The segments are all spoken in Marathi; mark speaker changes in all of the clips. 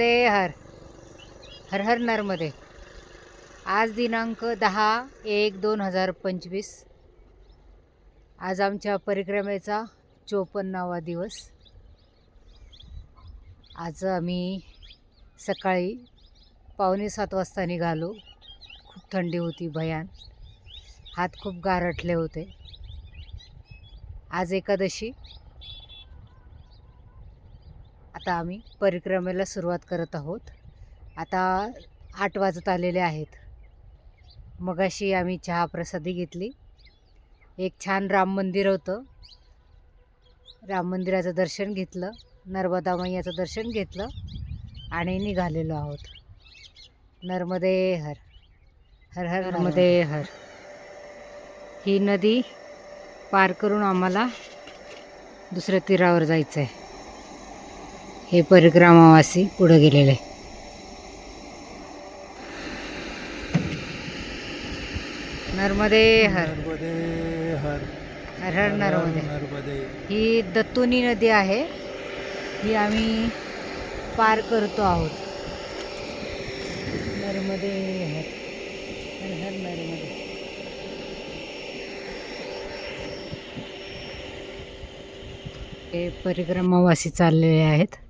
Speaker 1: नर्मदे हर हर हर नर्मदे आज दिनांक दहा एक दोन हजार पंचवीस. आज आमच्या परिक्रमेचा चोपन्नावा दिवस. आज आम्ही सकाळी पावणे सात वाजता निघालो. खूप थंडी होती भयान. हात खूप गारठले होते. आज एकादशी. आता आम्ही परिक्रमेला सुरुवात करत आहोत. आता आठ वाजत आलेले आहेत. मगाशी आम्ही चहा प्रसादी घेतली. एक छान राम मंदिर होतं. राम मंदिराचं दर्शन घेतलं. नर्मदा मैयाचं दर्शन घेतलं. आणि निघालेलो आहोत. नर्मदे हर. हर हर नर्मदे हर. ही नदी पार करून आम्हाला दुसऱ्या तीरावर जायचं आहे हे परिक्रमावासी पुढे गेलेले. नर्मदे हर.
Speaker 2: नर्मदे हर.
Speaker 1: हर हर नर्मदे
Speaker 2: नर्मदे.
Speaker 1: ही दत्तुनी नदी आहे. ही आम्ही पार करतो आहोत. नर्मदे हर. हर हर नर्मदे. हे परिक्रमावासी चाललेले आहेत.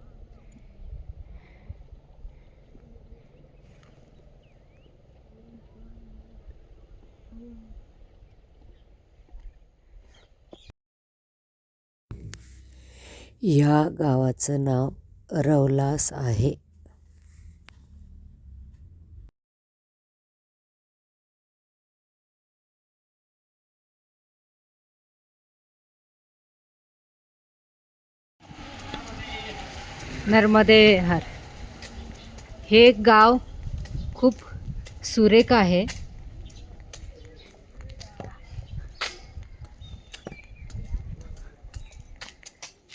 Speaker 3: या गावाचं नाव रवलास आहे.
Speaker 1: नर्मदे हर. हे गाव खूप सुरेख आहे.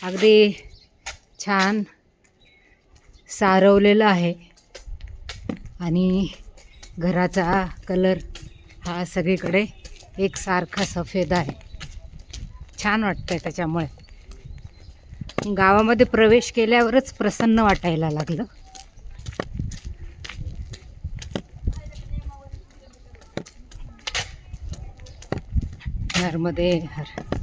Speaker 1: अगदी छान सारवलेलं आहे. आणि घराचा कलर हा सगळीकडे एकसारखा सफेद आहे. छान वाटतंय त्याच्यामुळे. गावामध्ये प्रवेश केल्यावरच प्रसन्न वाटायला लागलं. नर्मदे हर.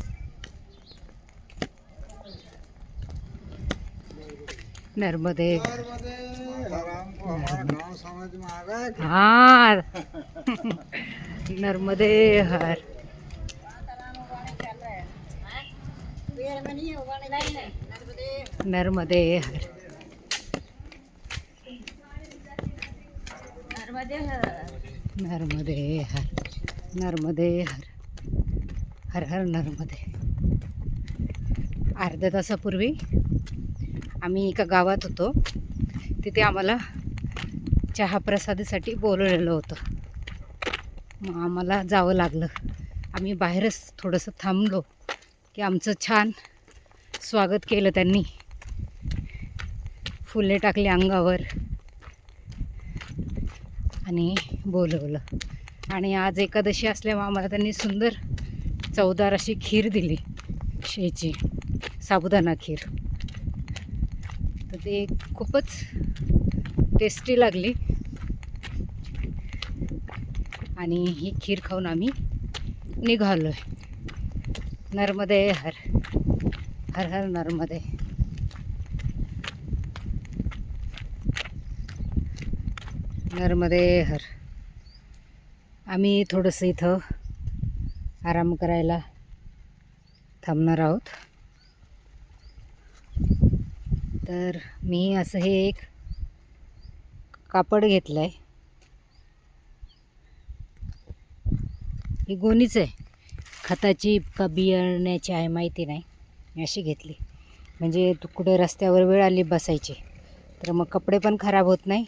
Speaker 1: नर्मदे. हार. नर्मदे हर. नर्मदे हर. नर्मदे हर. नर्मदे हर. हर हर नर्मदे. अर्ध्या तासापूर्वी आम्ही एका गावात होतो. तिथे आम्हाला चहा प्रसादासाठी बोलवलेलं होतं. मग आम्हाला जावं लागलं. आम्ही बाहेरच थोडंसं थांबलो की आमचं छान स्वागत केलं त्यांनी. फुले टाकली अंगावर आणि बोलवलं. आणि आज एकादशी असल्यामुळे आम्हाला त्यांनी सुंदर चवदार अशी खीर दिली. शेची साबुदाणा खीर. तर ते खूपच टेस्टी लागली. आणि ही खीर खाऊन आम्ही निघालो आहे नर्मदे हर हर हर नर्मदे. नर्मदे हर. आम्ही थोडंसं इथं आराम करायला थांबणार आहोत. तर मी असं हे एक कापड घेतलं आहे ही गोणीच आहे. खताची का बियाण्याची आहे माहिती नाही. मी अशी घेतली. म्हणजे कुठं रस्त्यावर वेळ आली बसायची. तर मग कपडे पण खराब होत नाही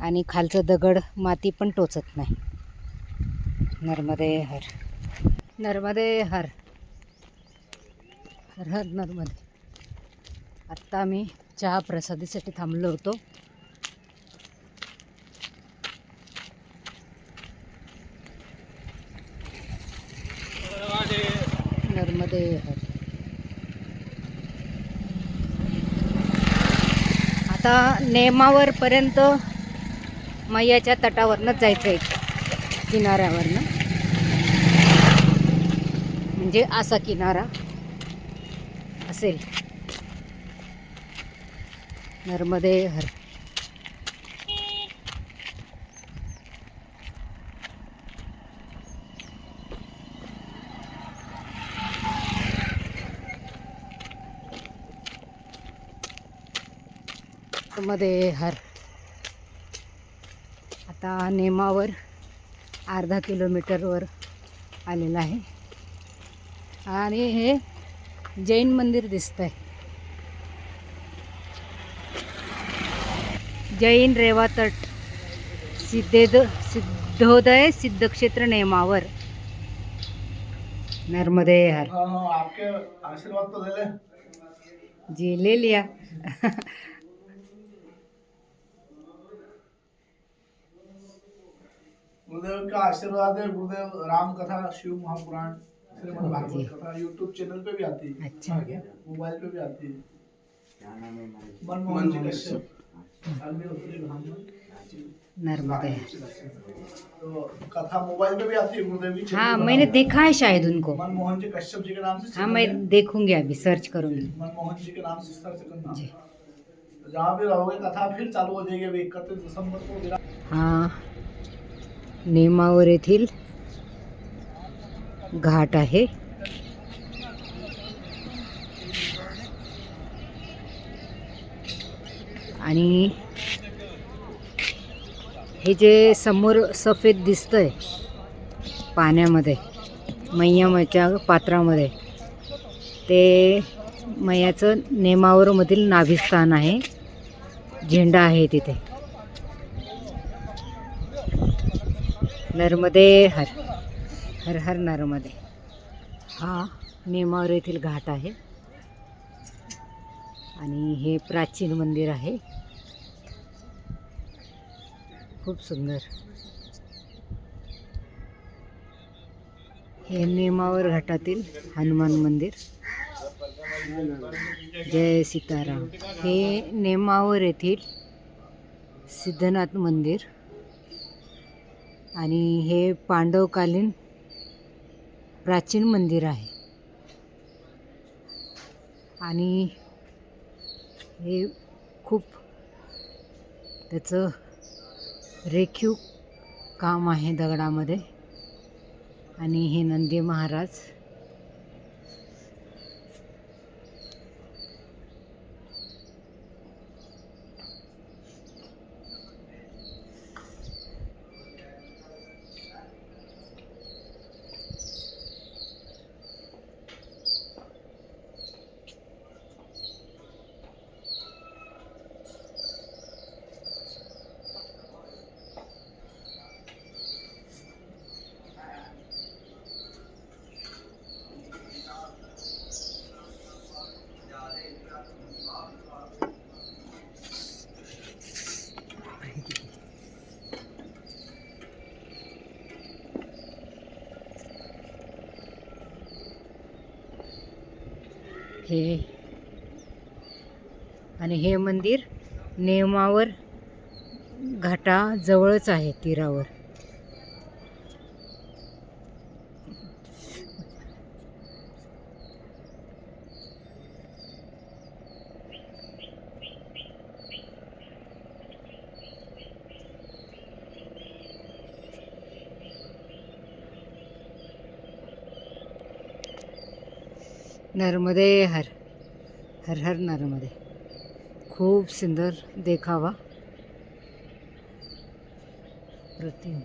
Speaker 1: आणि खालचं दगड माती पण टोचत नाही. नर्मदे हर. नर्मदे हर. हर हर नर्मदे. आत्ता आम्ही चहा प्रसादीसाठी थांबलो होतो. नर्मदे. आता नेमावरपर्यंत मैयाच्या तटावरनंच जायचं आहे. किनाऱ्यावरनं. म्हणजे असा किनारा असेल. नर्मदे हर. मध्ये हर. आता नेमावर अर्धा किलोमीटरवर आलेलं आहे. आणि हे जैन मंदिर दिसतंय. जैन रेवा तट. सिद्धेद सिद्धोदय सिद्धक्षेत्र नेमावर. नर्मदे हर.
Speaker 2: हाँ हाँ आपके आशीर्वाद तो ले ले।
Speaker 1: जी ले लिया.
Speaker 2: गुरुदेव का आशीर्वाद है गुरुदेव राम कथा शिव महापुराण श्रीमद्। भागवत कथा यूट्यूब चैनल पे भी आती है।
Speaker 1: अच्छा।
Speaker 2: मोबाइल पे भी आती है। मनमोहन जी। है
Speaker 1: हाँ मैंने देखा है शायद उनको।
Speaker 2: मनमोहन जी कश्यप जी के नाम से
Speaker 1: हाँ मैं
Speaker 2: है।
Speaker 1: देखूंगी अभी सर्च करूंगी।
Speaker 2: मनमोहन जी के नाम से सर्च करना।
Speaker 1: जी।
Speaker 2: जहाँ भी रहोगे कथा फिर चालू हो जाएगी अभी इकतीस दिसंबर को
Speaker 1: हा नेमावर येथील घाट आहे. आणि हे जे समोर सफेद दिसतंय पाण्यामध्ये मैयामाच्या पात्रामध्ये ते मैयाचं नेमावरमधील नाभिस्थान आहे. झेंडा आहे तिथे. नर्मदे हर हर हर नर्मदे. हा नेमावर येथील घाट आहे. आणि हे प्राचीन मंदिर आहे. खूप सुंदर. हे नेमावर घाटातील हनुमान मंदिर. जय सीताराम. हे नेमावर येथील सिद्धनाथ मंदिर. आणि हे पांडवकालीन प्राचीन मंदिर आहे. आणि हे खूप त्याचं रेखीव काम आहे दगडामध्ये. आणि हे नंदी महाराज हे आणि हे मंदिर नेमावर घाटाजवळच आहे तीरावर. नर्मदे हर हर हर नर्मदे. खूप सुंदर देखावा. प्रतिम